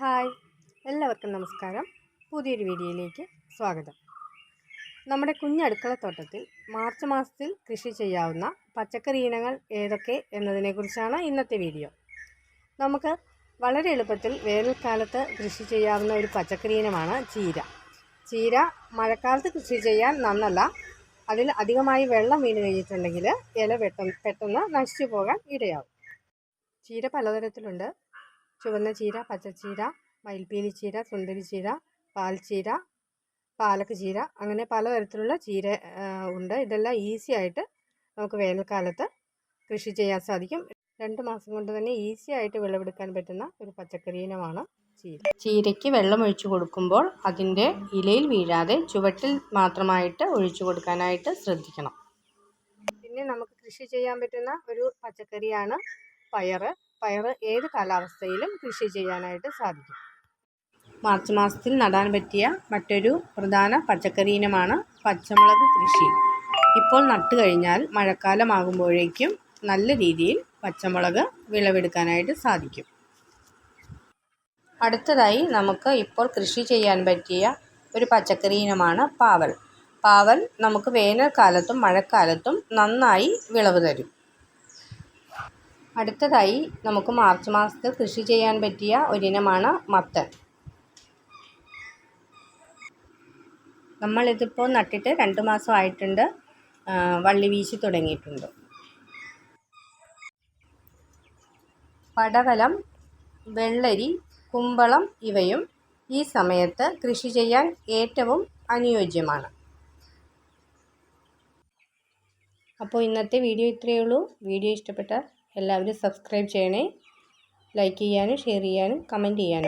Hi. എല്ലാവർക്കും നമസ്കാരം. പുതിയൊരു വീഡിയോയിലേക്ക് സ്വാഗതം. നമ്മുടെ കുഞ്ഞടുക്കളത്തോട്ടത്തിൽ മാർച്ച് മാസത്തിൽ കൃഷി ചെയ്യാവുന്ന പച്ചക്കറി ഇനങ്ങൾ ഏതൊക്കെ എന്നതിനെക്കുറിച്ചാണ് ഇന്നത്തെ വീഡിയോ. നമുക്ക് വളരെ എളുപ്പത്തിൽ വേനൽക്കാലത്ത് കൃഷി ചെയ്യാവുന്ന ഒരു പച്ചക്കറി ഇനമാണ് ചീര. ചീര മഴക്കാലത്ത് കൃഷി ചെയ്യാൻ നന്നല്ല. അതിൽ അധികമായി വെള്ളം വീണ് കഴിഞ്ഞിട്ടുണ്ടെങ്കിൽ ഇല പെട്ടെന്ന് പെട്ടെന്ന് നശിച്ചു പോകാൻ ഇടയാവും. ചീര പലതരത്തിലുണ്ട്. ചുവന്ന ചീര പച്ചച്ചീര മയിൽപ്പീലി ചീര സുന്ദരി ചീര പാൽച്ചീര പാലക്ക് ചീര അങ്ങനെ പലതരത്തിലുള്ള ചീര ഉണ്ട്. ഇതെല്ലാം ഈസി ആയിട്ട് നമുക്ക് വേനൽക്കാലത്ത് കൃഷി ചെയ്യാൻ സാധിക്കും. രണ്ട് മാസം കൊണ്ട് തന്നെ ഈസി ആയിട്ട് വിളവെടുക്കാൻ പറ്റുന്ന ഒരു പച്ചക്കറി ഇനമാണ് ചീര. ചീരയ്ക്ക് വെള്ളം ഒഴിച്ചു കൊടുക്കുമ്പോൾ അതിന്റെ ഇലയിൽ വീഴാതെ ചുവട്ടിൽ മാത്രമായിട്ട് ഒഴിച്ചു കൊടുക്കാനായിട്ട് ശ്രദ്ധിക്കണം. പിന്നെ നമുക്ക് കൃഷി ചെയ്യാൻ പറ്റുന്ന ഒരു പച്ചക്കറിയാണ് പയറ്. പയർ ഏത് കാലാവസ്ഥയിലും കൃഷി ചെയ്യാനായിട്ട് സാധിക്കും. മാർച്ച് മാസത്തിൽ നടാൻ പറ്റിയ മറ്റൊരു പ്രധാന പച്ചക്കറി ഇനമാണ് പച്ചമുളക് കൃഷി. ഇപ്പോൾ നട്ടു കഴിഞ്ഞാൽ മഴക്കാലമാകുമ്പോഴേക്കും നല്ല രീതിയിൽ പച്ചമുളക് വിളവെടുക്കാനായിട്ട് സാധിക്കും. അടുത്തതായി നമുക്ക് ഇപ്പോൾ കൃഷി ചെയ്യാൻ പറ്റിയ ഒരു പച്ചക്കറി ഇനമാണ് പാവൽ. പാവൽ നമുക്ക് വേനൽക്കാലത്തും മഴക്കാലത്തും നന്നായി വിളവ് തരും. അടുത്തതായി നമുക്ക് മാർച്ച് മാസത്തിൽ കൃഷി ചെയ്യാൻ പറ്റിയ ഒരിനമാണ് മത്തൻ. നമ്മളിതിപ്പോൾ നട്ടിട്ട് രണ്ട് മാസമായിട്ടുണ്ട് വള്ളി വീശി തുടങ്ങിയിട്ടുണ്ട്. പടവലം വെള്ളരി കുമ്പളം ഇവയും ഈ സമയത്ത് കൃഷി ചെയ്യാൻ ഏറ്റവും അനുയോജ്യമാണ്. അപ്പോൾ ഇന്നത്തെ വീഡിയോ ഇത്രയേ ഉള്ളൂ. വീഡിയോ ഇഷ്ടപ്പെട്ടാൽ എല്ലാവരും സബ്സ്ക്രൈബ് ചെയ്യണേ. ലൈക്ക് ചെയ്യാനും ഷെയർ ചെയ്യാനും കമന്റ് ചെയ്യാനും.